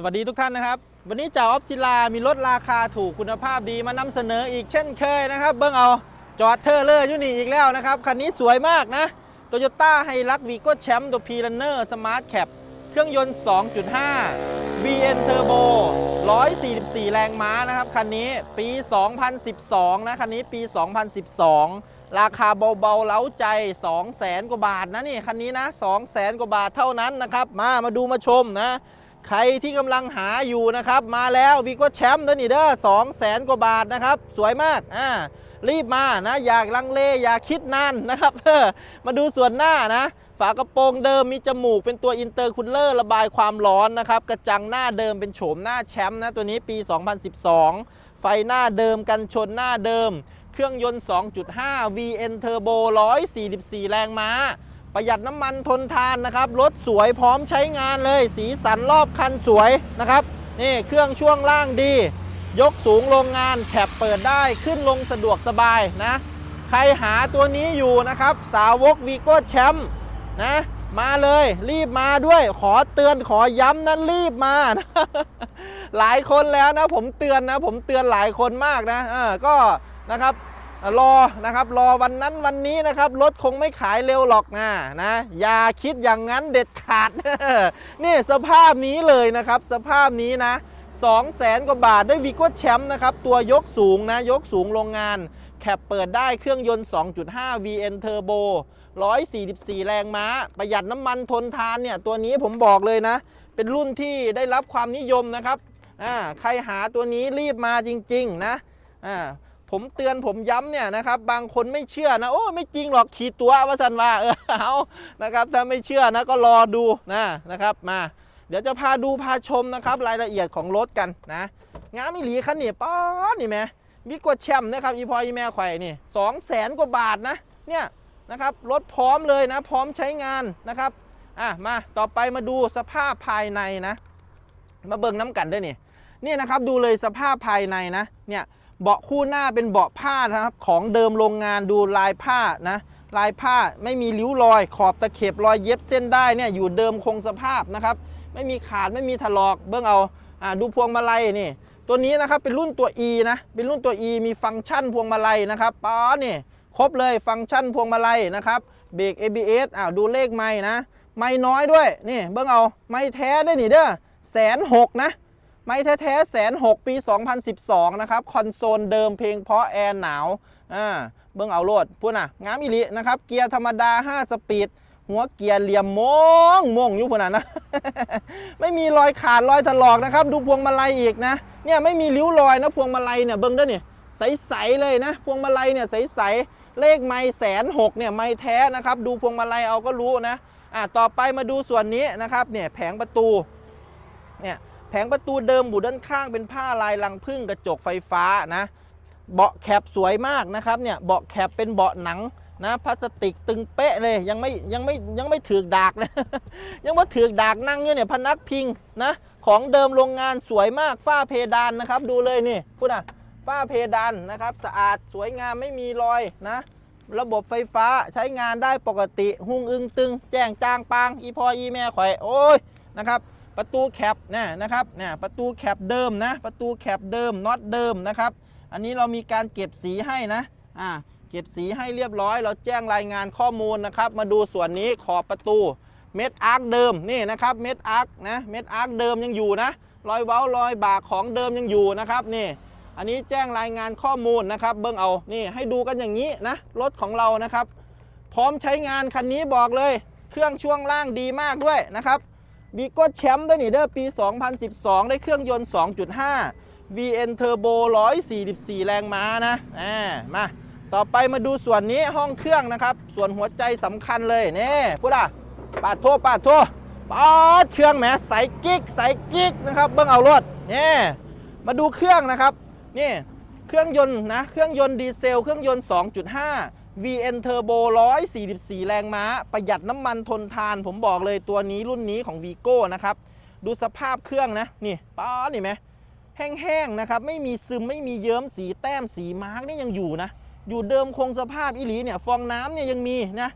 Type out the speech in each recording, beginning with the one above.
สวัสดีทุกท่านนะครับ วันนี้จ่าออฟศิลา มีรถราคาถูกคุณภาพดีมานำเสนออีกเช่นเคยนะครับ เบิ้งเอาจอดเทอร์เลอร์อยู่นี่อีกแล้วนะครับ คันนี้สวยมากนะโตโยต้าไฮรักวีโก้แชมป์ตัวพีรันเนอร์สมาร์ทแคปเครื่องยนต์ 2.5 VN Turbo 144 แรงม้านะครับ คันนี้ปี 2012 นะ คันนี้ปี 2012 ราคาเบาๆ เล้าใจ 200,000กว่าบาทนะนี่ คันนี้นะ 200,000กว่าบาทเท่านั้นนะครับ มา มาดูมาชมนะ ใครที่กำลังหาอยู่นะครับ มาแล้ววีโก้แชมป์เดนี่เด้อสองแสนกว่าบาทนะครับ สวยมากอ่ารีบมานะ อยากลังเลอย่าคิดนานนะครับเออมาดูส่วนหน้านะ ฝากระโปรงเดิมมีจมูกเป็นตัวอินเตอร์คูลเลอร์ระบายความร้อนนะครับ กระจังหน้าเดิมเป็นโฉมหน้าแชมป์นะตัวนี้ปี 2012 ไฟหน้าเดิมกันชนหน้าเดิม เครื่องยนต์ 2.5 VN Turbo 144 แรงม้า ประหยัดน้ำมันทนทานนะครับรถสวยพร้อมใช้งานเลย สีสันรอบคันสวยนะครับนี่เครื่องช่วงล่างดี ยกสูงโรงงานแคปเปิดได้ขึ้นลงสะดวกสบายนะ ใครหาตัวนี้อยู่นะครับ สาวกวีโก้แชมป์นะมาเลยรีบมาด้วยขอเตือนขอย้ำนะรีบมา หลายคนแล้วนะ ผมเตือนนะ ผมเตือนหลายคนมากนะเออก็นะครับ รอนะครับรอวันนั้นวันนี้นะครับรถคงไม่ขายเร็วหรอกนะนะอย่าคิดอย่างนั้นเด็ดขาดนี่สภาพนี้เลยนะครับ สภาพนี้นะ2 0 0แสนกว่าบาทได้วีโก้แชมป์นะครับ ตัวยกสูงนะยกสูงโรงงาน แคปเปิดได้เครื่องยนต์ 2.5 VN Turbo 144 แรงม้า ประหยัดน้ำมันทนทานเนี่ย ตัวนี้ผมบอกเลยนะ เป็นรุ่นที่ได้รับความนิยมนะครับอ่าใครหาตัวนี้รีบมาจริง ๆ นะอ่า ผมเตือนผมย้ำเนี่ยนะครับ บางคนไม่เชื่อนะ โอ้ไม่จริงหรอกขีดตัวว่าสันว่าเออเอานะครับ ถ้าไม่เชื่อนะก็รอดูนะนะครับ มา เดี๋ยวจะพาดูพาชมนะครับ รายละเอียดของรถกันนะงามอีหลีคันนี่ป๊อนี่แม่มีกว่าแชมป์นะครับอีพออีแม่ไข่นี่สองแสนกว่าบาทนะ เนี่ยนะครับรถพร้อมเลยนะ พร้อมใช้งานนะครับอะมาต่อไปมาดูสภาพภายในนะ มาเบิ่งน้ำกันด้วยนี่นี่นะครับดูเลยสภาพภายในนะเนี่ย เบาะคู่หน้าเป็นเบาะผ้านะครับของเดิมโรงงานดูลายผ้านะลายผ้าไม่มีริ้วรอย ขอบตะเข็บรอยเย็บเส้นได้เนี่ยอยู่เดิมคงสภาพนะครับ ไม่มีขาดไม่มีถลอกเบื้องเอาอ่าดูพวงมาลัยนี่ตัวนี้นะครับเป็นรุ่นตัว E นะเป็นรุ่นตัว E มีฟังก์ชันพวงมาลัยนะครับป้านี่ครบเลยฟังก์ชันพวงมาลัยนะครับเบรก ABS อ้าวดูเลขไม่นะ ไม่น้อยด้วยนี่เบื้องเอาไม่แท้ได้นี่เด้อแสนหกนะ ไม่แท้ๆแสนหกปี 2012 นะครับ คอนโซลเดิมเพลงเพราะแอร์หนาวอ่าเบิ้องเอาโลดพูดนะงามอิลินะครับ เกียร์ธรรมดา 5 สปีด หัวเกียร์เหลี่ยมโมงโมงอยู่พูดนะนะ ไม่มีรอยขาดรอยถลอกนะครับ ดูพวงมาลัยอีกนะ เนี่ยไม่มีริ้วรอยนะพวงมาลัยเนี่ยเบิ้องด้วยนี่ใสๆเลยนะ พวงมาลัยเนี่ยใสๆเลขไม่แสนหกเนี่ยไม่แท้นะครับ ดูพวงมาลัยเอาก็รู้นะอ่าต่อไปมาดูส่วนนี้นะครับเนี่ยแผงประตูเนี่ย แผงประตูเดิมบูด้านข้างเป็นผ้าลายลังพึ่งกระจกไฟฟ้านะเบาะแคปสวยมากนะครับเนี่ยเบาะแคปเป็นเบาะหนังนะพลาสติกตึงเป๊ะเลยยังไม่ยังไม่ยังไม่ถือดากนะยังว่าถือดากนั่งอยู่เนี่ยพนักพิงนะของเดิมโรงงานสวยมากฝ้าเพดานนะครับ ดูเลยนี่พูดอะฝ้าเพดานนะครับ สะอาดสวยงามไม่มีรอยนะ ระบบไฟฟ้าใช้งานได้ปกติ หุ่งอึงตึง แจ้งจางปาง อีพออีแม่ข่อยโอ้ยนะครับ ประตูแคปนี่นะครับเนี่ยประตูแคปเดิมนะ ประตูแคปเดิมน็อตเดิมนะครับ อันนี้เรามีการเก็บสีให้นะอ่าเก็บสีให้เรียบร้อย เราแจ้งรายงานข้อมูลนะครับ มาดูส่วนนี้ขอบประตูเม็ดอาร์คเดิมนี่นะครับเม็ดอาร์คนะเม็ดอาร์คเดิมยังอยู่นะรอยเว้ารอยบากของเดิมยังอยู่นะครับนี่อันนี้แจ้งรายงานข้อมูลนะครับ เบิ้งเอานี่ให้ดูกันอย่างนี้นะรถของเรานะครับ พร้อมใช้งานคันนี้บอกเลย เครื่องช่วงล่างดีมากด้วยนะครับ บีโก้แชมป์ด้วยนี่เด้อปี 2012 ได้เครื่องยนต์ 2.5 VN Turbo 144 แรงม้านะอ่ามาต่อไปมาดูส่วนนี้ห้องเครื่องนะครับ ส่วนหัวใจสำคัญเลยนี่พูดอะปาดโทปาดโทปาดเครื่องแหมใสกิ๊กใสกิ๊กนะครับเบิ้งเอารถนี่มาดูเครื่องนะครับนี่เครื่องยนต์นะเครื่องยนต์ดีเซล เครื่องยนต์ 2.5 VN Turbo 144 แรงม้า ประหยัดน้ำมันทนทาน ผมบอกเลยตัวนี้รุ่นนี้ของ Vigo นะครับ ดูสภาพเครื่องนะ นี่ป้านี่ไหมแห้งๆนะครับ ไม่มีซึมไม่มีเยิ้มสีแต้มสีมาร์กนี่ยังอยู่นะ อยู่เดิมคงสภาพอิหลีเนี่ยฟองน้ำเนี่ยยังมีนะ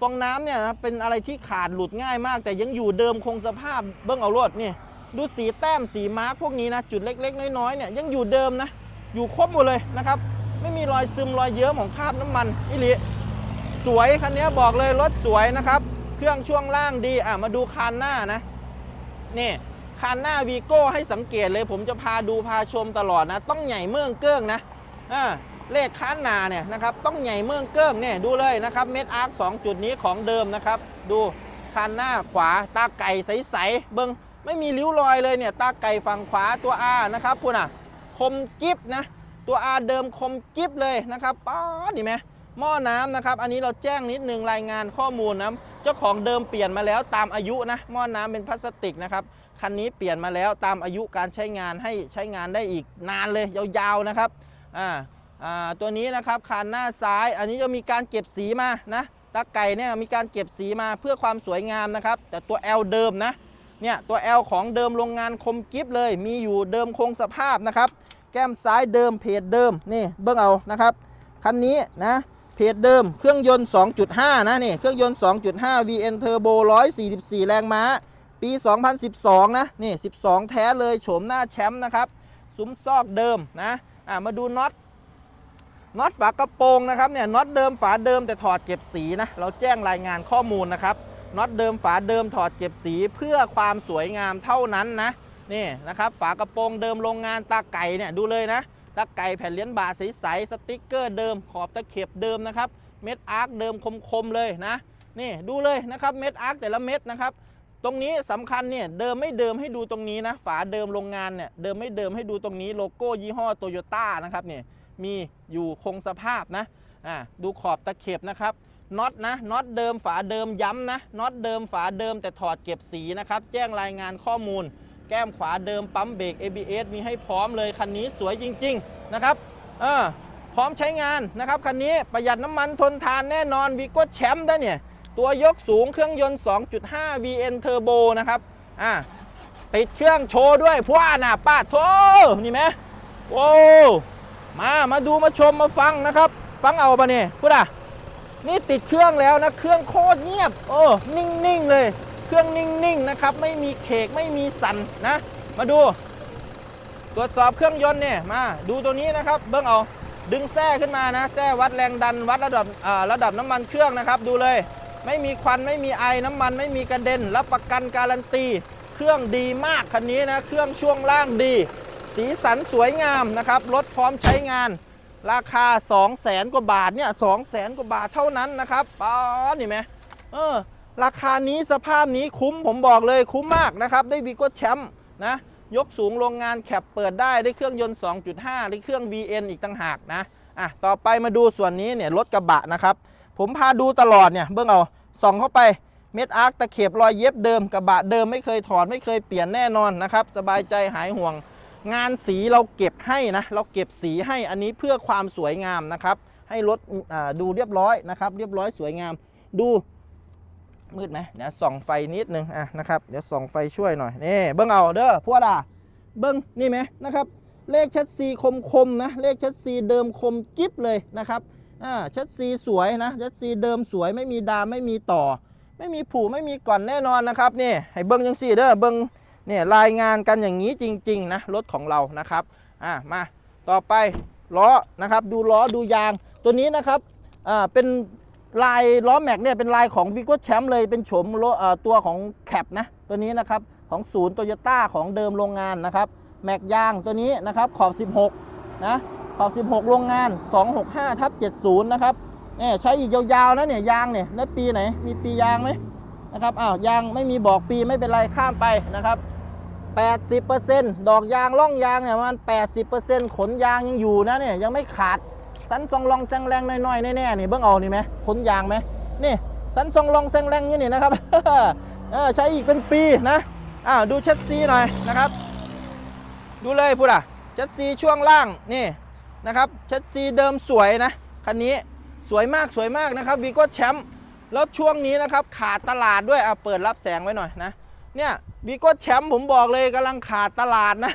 ฟองน้ำเนี่ยเป็นอะไรที่ขาดหลุดง่ายมาก แต่ยังอยู่เดิมคงสภาพเบิ้องเอารถนี่ดูสีแต้มสีมาร์กพวกนี้นะ จุดเล็ก ๆ น้อยๆเนี่ยยังอยู่เดิมนะ อยู่ครบหมดเลยนะครับ ไม่มีรอยซึมรอยเยิ้มของคราบน้ำมันอิลิสวยคันนี้บอกเลยรถสวยนะครับ เครื่องช่วงล่างดีอะมาดูคานหน้านะนี่คานหน้าวีโก้ให้สังเกตเลย ผมจะพาดูพาชมตลอดนะ ต้องใหญ่เมืองเกิ้งนะอ่าเลขค้านหนาเนี่ยนะครับต้องใหญ่เมืองเกิ้งเนี่ยดูเลยนะครับเม็ดอาร์คสองจุดนี้ของเดิมนะครับ ดูคานหน้าขวาตาไก่ใสๆเบิงไม่มีริ้วรอยเลยเนี่ยตาไก่ฝั่งขวาตัว R นะครับพูดอะคมจิ๊บนะ ตัว R เดิมคมจิ๊บเลยนะครับป๊าดนี่ไหมหม้อน้ำนะครับ อันนี้เราแจ้งนิดนึงรายงานข้อมูลนะเจ้าของเดิมเปลี่ยนมาแล้วตามอายุนะหม้อน้ำเป็นพลาสติกนะครับคันนี้เปลี่ยนมาแล้วตามอายุการใช้งานให้ใช้งานได้อีกนานเลยยาวๆนะครับอ่าอ่าตัวนี้นะครับคานหน้าซ้าย อันนี้จะมีการเก็บสีมานะตาไก่เนี่ยมีการเก็บสีมาเพื่อความสวยงามนะครับ แต่ตัว L เดิมนะเนี่ยตัว L ของเดิมโรงงานคมกิฟเลย มีอยู่เดิมคงสภาพนะครับ ก้มซ้ายเดิมเพจเดิมนี่เบิ้องเอานะครับคันนี้นะเพจเดิมเครื่องยนต์ 2.5 นะนี่เครื่องยนต์ 2.5 VN Turbo 144 แรงม้า ปี 2012 นะนี่ 12 แท้เลยโฉมหน้าแชมป์นะครับซุ้มซอกเดิมนะอ่ามาดูน็อตน็อตฝากระโปรงนะครับเนี่ยน็อตเดิมฝาเดิมแต่ถอดเก็บสีนะเราแจ้งรายงานข้อมูลนะครับน็อตเดิมฝาเดิมถอดเก็บสีเพื่อความสวยงามเท่านั้นนะ นี่นะครับฝากระโปรงเดิมโรงงานตาไก่เนี่ยดูเลยนะตาไก่แผ่นเหรียญบาทใสๆสติ๊กเกอร์เดิมขอบตะเข็บเดิมนะครับ เม็ดอาร์คเดิมคมๆเลยนะนี่ดูเลยนะครับเม็ดอาร์คแต่ละเม็ดนะครับตรงนี้สำคัญเนี่ยเดิมไม่เดิมให้ดูตรงนี้นะฝาเดิมโรงงานเนี่ยเดิมไม่เดิมให้ดูตรงนี้โลโก้ยี่ห้อโตโยต้านะครับเนี่ยมีอยู่คงสภาพนะอ่าดูขอบตะเข็บนะครับน็อตนะน็อตเดิมฝาเดิมย้ำนะน็อตเดิมฝาเดิมแต่ถอดเก็บสีนะครับแจ้งรายงานข้อมูล แก้มขวาเดิมปั๊มเบรก ABS มีให้พร้อมเลยคันนี้สวยจริง ๆ นะครับเออพร้อมใช้งานนะครับคันนี้ประหยัดน้ำมันทนทานแน่นอนวีโก้แชมป์ได้เนี่ย ตัวยกสูงเครื่องยนต์ 2.5 VN Turbo นะครับอ่าติดเครื่องโชว์ด้วยพว่าน่ะป้าโทนี่ไหมโอ้มามาดูมาชมมาฟังนะครับ ฟังเอาปะเนี่ยพูดอะนี่ติดเครื่องแล้วนะ เครื่องโคตรเงียบ โอ้ นิ่ง ๆ เลย เครื่องนิ่งๆนะครับ ไม่มีเคกไม่มีสันนะ มาดู ตรวจสอบเครื่องยนต์เนี่ยมาดูตัวนี้นะครับ เบิ้งเอาดึงแส้ขึ้นมานะแส้วัดแรงดันวัดระดับระดับน้ำมันเครื่องนะครับ ดูเลย ไม่มีควันไม่มีไอน้ำมันไม่มีกระเด็นรับประกันการันตี เครื่องดีมากคันนี้นะเครื่องช่วงล่างดี สีสันสวยงามนะครับรถพร้อมใช้งาน ราคา 2 0 0แสนกว่าบาทเนี่ยสองแสนกว่าบาทเท่านั้นนะครับป๊าดนี่ไหมเออ ราคานี้สภาพนี้คุ้มผมบอกเลยคุ้มมากนะครับ ได้วีโก้แชมป์นะ ยกสูงโรงงานแคปเปิดได้ได้เครื่องยนต์ 2.5หรือเครื่อง VN อีกต่างหากนะอะต่อไปมาดูส่วนนี้เนี่ยรถกระบะนะครับ ผมพาดูตลอดเนี่ยเบื้องเอาส่องเข้าไปเม็ดอาร์คตะเข็บรอยเย็บเดิมกระบะเดิมไม่เคยถอดไม่เคยเปลี่ยนแน่นอนนะครับ สบายใจหายห่วง งานสีเราเก็บให้นะ เราเก็บสีให้อันนี้เพื่อความสวยงามนะครับ ให้รถดูเรียบร้อยนะครับ เรียบร้อยสวยงาม ดู มืดไหมเดี๋ยวส่องไฟนิดนึงอะนะครับเดี๋ยวส่องไฟช่วยหน่อยนี่เบิ้งเอาเด้อพวกอะเบิ้งนี่ไหมนะครับเลขชัดซีคมๆนะเลขชัดซีเดิมคมกิ๊บเลยนะครับอ่าชัดซีสวยนะชัดซีเดิมสวยไม่มีดามไม่มีต่อ ไม่มีผูไม่มีก่อนแน่นอนนะครับนี่ให้เบิ้งยังสี่เด้อเบิ้งเนี่ยรายงานกันอย่างนี้จริง ๆ นะรถของเรานะครับอ่ามาต่อไปล้อนะครับดูล้อดูยางตัวนี้นะครับอ่าเป็น ลายล้อแม็กเนี่ยเป็นลายของวิโก้แชมป์เลยเป็นโฉมล้อเอ่อตัวของแคปนะตัวนี้นะครับของศูนย์โตโยต้าของเดิมโรงงานนะครับแม็กยางตัวนี้นะครับขอบ 16 นะขอบ 16 โรงงาน 265ทับ70 นะครับเนี่ยใช้อีกยาวๆนะเนี่ยยางเนี่ยแล้วปีไหน มีปียางไหมนะครับอ้าวยางไม่มีบอกปีไม่เป็นไรข้ามไปนะครับ 80%ดอกยางล่องยางเนี่ยประมัน80%ขนยางยังอยู่นะเนี่ยยังไม่ขาด สันซองลองแซงแรงน้อยๆแน่ๆนี่เบิ่งเอานี่ไหมขนยางไหมนี่สันซองลองแซงแรงนี่นี่นะครับเออใช้อีกเป็นปีนะอ้าวดูเช็ดซีหน่อยนะครับ ดูเลยพูดอะเช็ดซีช่วงล่างนี่นะครับเช็ดซีเดิมสวยนะคันนี้สวยมากสวยมากนะครับวีโก้แชมป์แล้วช่วงนี้นะครับขาดตลาดด้วยอะเปิดรับแสงไว้หน่อยนะเนี่ยวีโก้แชมป์ผมบอกเลยกำลังขาดตลาดนะ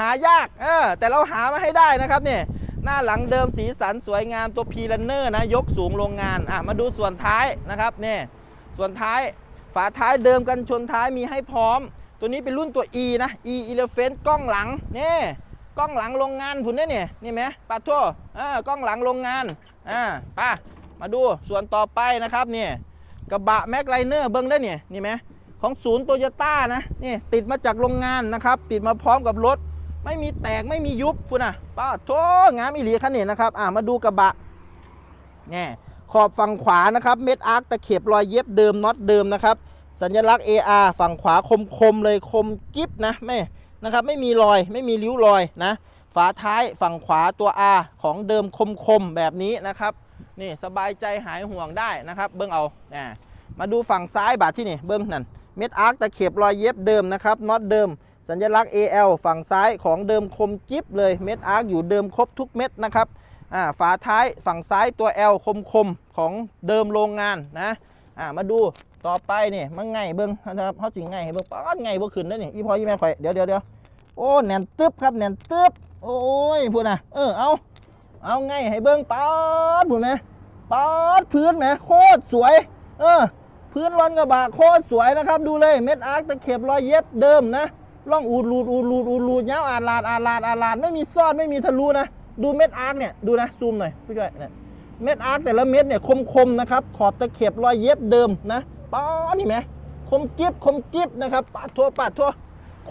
หายากเออแต่เราหามาให้ได้นะครับเนี่ย หน้าหลังเดิมสีสันสวยงามตัวพีลันเนอร์นะยกสูงโรงงานอะมาดูส่วนท้ายนะครับเนี่ยส่วนท้ายฝาท้ายเดิมกันชนท้ายมีให้พร้อม ตัวนี้เป็นรุ่นตัว E นะ E Elephant กล้องหลังนี่กล้องหลังโรงงานผุนได้เนี่ยนี่ไหมปาโทอ่ากล้องหลังโรงงานอ่าป่ะมาดูส่วนต่อไปนะครับเนี่ยกระบะแม็กไลเนอร์เบิ้งได้เนี่ยนี่ไหมของศูนย์โตโยต้านะนี่ติดมาจากโรงงานนะครับ ติดมาพร้อมกับรถ ไม่มีแตกไม่มียุบพุ่นอะป้าโทงามอีหลีคันนี้นะครับ อ่ามาดูกระบะเนี่ยขอบฝั่งขวานะครับ เม็ดอาร์คตะเข็บรอยเย็บเดิมน็อตเดิมนะครับ สัญลักษณ์ AR ฝั่งขวาคมคมๆเลยคมกิ๊บนะไม่นะครับ ไม่มีรอยไม่มีริ้วรอยนะ ฝาท้ายฝั่งขวาตัว R ของเดิมคมคมๆแบบนี้นะครับ นี่สบายใจหายห่วงได้นะครับ เบิ้องเอานะมาดูฝั่งซ้ายบาทที่นี่เบิ้องนั่นเม็ดอาร์คตะเข็บรอยเย็บเดิมนะครับน็อตเดิม สัญลักษณ์ AL ฝั่งซ้ายของเดิมคมกิ๊บเลยเม็ดอาร์คอยู่เดิมครบทุกเม็ดนะครับฝาท้ายฝั่งซ้ายตัว L คมคมของเดิมโรงงานนะมาดูต่อไปนี่มันไงเบิ้งนะครับเขาจริงไงเบิ้งป้อนไงบ่ขึ้นได้อนี่อีพออีแม่ข่อยเดี๋ยวเดี๋ยวเดี๋ยวโอ้แนนตึ๊บครับแนนตึ๊บโอ้ยพูดนะเออเอาเอาไงให้เบิ้งป้อนพูดไหมป้อนพื้นไหมโคตรสวย เออพื้นรอนกระบะโคตรสวยนะครับ ดูเลยเม็ดอาร์คตะเข็บรอยเย็บเดิมนะ ร่องอูดรูดอูดรูดอูดรูดยาวอาลาดอาลาดอาลาดไม่มีซ่อนไม่มีทะลุนะ ดูเม็ดอาร์คเนี่ยดูนะซูมหน่อยพี่จ้อยเนี่ยเม็ดอาร์คแต่ละเม็ดเนี่ยคมๆนะครับขอบตะเข็บรอยเย็บเดิมนะป้านี่ไหมคมกิบคมกิบนะครับปาดทั่วปาดทั่ว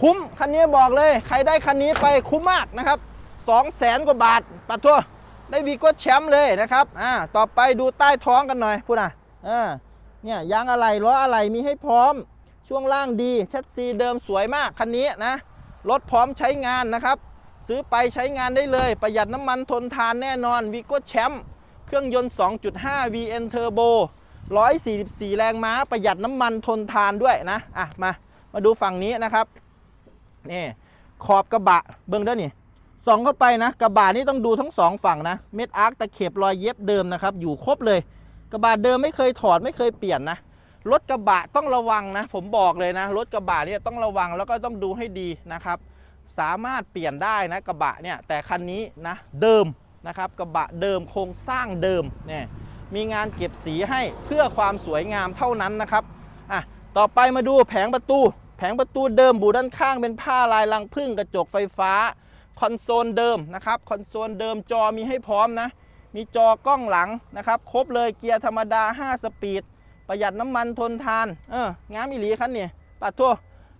คุ้มคันนี้บอกเลย ใครได้คันนี้ไปคุ้มมากนะครับ2 0 0แสนกว่าบาทปาดทั่วได้วีโก้แชมป์เลยนะครับอ่าต่อไปดูใต้ท้องกันหน่อยพูดนะอ่าเนี่ยยางอะไรล้ออะไรมีให้พร้อม ช่วงล่างดีแชสซีเดิมสวยมากคันนี้นะ รถพร้อมใช้งานนะครับ ซื้อไปใช้งานได้เลย ประหยัดน้ำมันทนทานแน่นอนวีโก้แชมป์เครื่องยนต์ 2.5 VN Turbo 144 แรงม้าประหยัดน้ำมันทนทานด้วยนะ อะ มา มาดูฝั่งนี้นะครับ นี่ ขอบกระบะเบื้องด้านนี่ส่องเข้าไปนะ กระบะนี่ต้องดูทั้งสองฝั่งนะ เม็ดอาร์คตะเข็บรอยเย็บเดิมนะครับ อยู่ครบเลย กระบะเดิมไม่เคยถอดไม่เคยเปลี่ยนนะ รถกระบะต้องระวังนะ ผมบอกเลยนะ รถกระบะเนี่ยต้องระวังแล้วก็ต้องดูให้ดีนะครับ สามารถเปลี่ยนได้นะกระบะเนี่ยแต่คันนี้นะเดิมนะครับกระบะเดิมโครงสร้างเดิมเนี่ยมีงานเก็บสีให้เพื่อความสวยงามเท่านั้นนะครับอะต่อไปมาดูแผงประตู แผงประตูเดิมบูด้านข้างเป็นผ้าลายลังพึ่งกระจกไฟฟ้า คอนโซลเดิมนะครับคอนโซลเดิมจอมีให้พร้อมนะมีจอกล้องหลังนะครับ ครบเลยเกียร์ธรรมดา 5 สปีด ประหยัดน้ำมันทนทาน เอองามอีหลีคันนี่ปัดทั่ว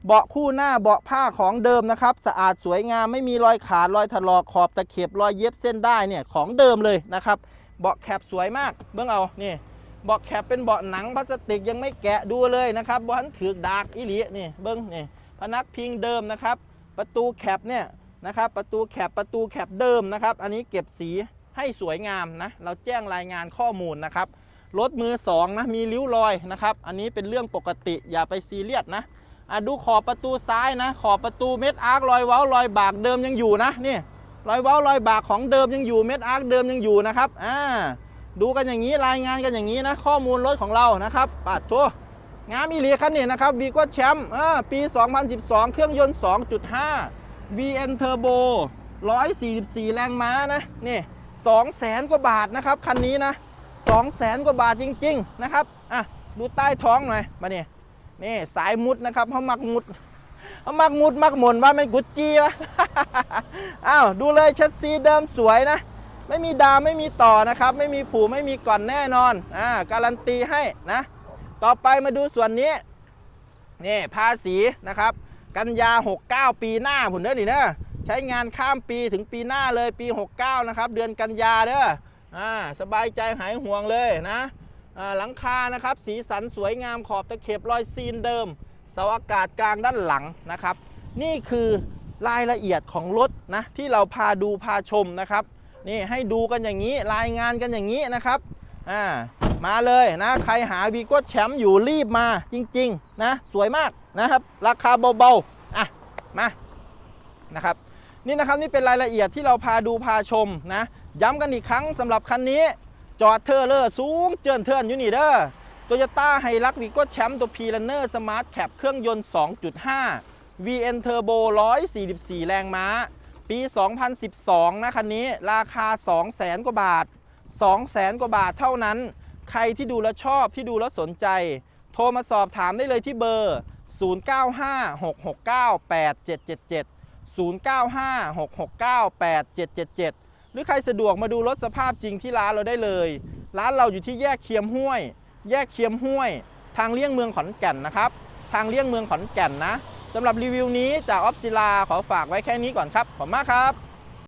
เบาะคู่หน้าเบาะผ้าของเดิมนะครับ สะอาดสวยงามไม่มีรอยขาดรอยถลอกขอบตะเข็บรอยเย็บเส้นได้เนี่ยของเดิมเลยนะครับ เบาะแคปสวยมากเบื้องเอานี่เบาะแคปเป็นเบาะหนังพลาสติกยังไม่แกะดูเลยนะครับบอลถือดากอีหลีนี่เบื้องนี่พนักพิงเดิมนะครับ ประตูแคปเนี่ยนะครับประตูแคปประตูแคปเดิมนะครับ อันนี้เก็บสีให้สวยงามนะเราแจ้งรายงานข้อมูลนะครับ รถมือสองนะมีริ้วรอยนะครับ อันนี้เป็นเรื่องปกติอย่าไปซีเรียสนะอะดูขอบประตูซ้ายนะ ขอบประตูเม็ดอาร์ครอยเว้ารอยบากเดิมยังอยู่นะนี่รอยเว้ารอยบากของเดิมยังอยู่เม็ดอาร์คเดิมยังอยู่นะครับอ่าดูกันอย่างนี้รายงานกันอย่างนี้นะ ข้อมูลรถของเรานะครับปัดทัวงามอีหลีคันนี้นะครับวีก็แชมป์อ่าปี 2012 เครื่องยนต์ 2.5 VN Turbo 144 แรงม้านะนี่2แสนกว่าบาทนะครับ คันนี้นะ 2แสนกว่าบาทจริง ๆ นะครับ อะ ดูใต้ท้องหน่อย มาเนี่ยนี่สายมุดนะครับเขามักมุดเขามักมุดมักหมุนว่าเป็นกุจจีวะอ้าว ดูเลยชัดซีเดิมสวยนะ ไม่มีดามไม่มีต่อนะครับ ไม่มีผูไม่มีก่อนแน่นอน อ่า การันตีให้นะ ต่อไปมาดูส่วนนี้ นี่ภาษีนะครับ กันยา 69 ปีหน้าผุนเด้อดิเนะใช้งานข้ามปีถึงปีหน้าเลยปี 69 นะครับ เดือนกันยาเด้อ อ่าสบายใจหายห่วงเลยนะอ่าหลังคานะครับสีสันสวยงามขอบตะเข็บรอยซีนเดิมเสาอากาศกลางด้านหลังนะครับ นี่คือรายละเอียดของรถนะที่เราพาดูพาชมนะครับนี่ให้ดูกันอย่างนี้รายงานกันอย่างนี้นะครับอ่ามาเลยนะใครหาวีโก้แชมป์อยู่รีบมาจริงๆนะสวยมากนะครับ ราคาเบาๆอะมานะครับนี่นะครับนี่เป็นรายละเอียดที่เราพาดูพาชมนะ ย้ำกันอีกครั้งสำหรับคันนี้ จอดเทอร์เลอร์สูงเจินเทินอยู่นี่เด้อโตโยต้าไฮรักวีโก้แชมป์ตัวพีลันเนอร์สมาร์ทแคปเครื่องยนต์ 2.5 VN Turbo 144 แรงม้า ปี 2012 นะคันนี้ราคา 200,000 กว่าบาท 200,000 กว่าบาทเท่านั้น ใครที่ดูแล้วชอบที่ดูแล้วสนใจ โทรมาสอบถามได้เลยที่เบอร์ หรือใครสะดวกมาดูรถสภาพจริงที่ร้านเราได้เลย ร้านเราอยู่ที่แยกเคียมห้วย แยกเคียมห้วย ทางเลี่ยงเมืองขอนแก่นนะครับ ทางเลี่ยงเมืองขอนแก่นนะสำหรับรีวิวนี้จากออฟซิลาขอฝากไว้แค่นี้ก่อนครับ ขอบคุณมากครับ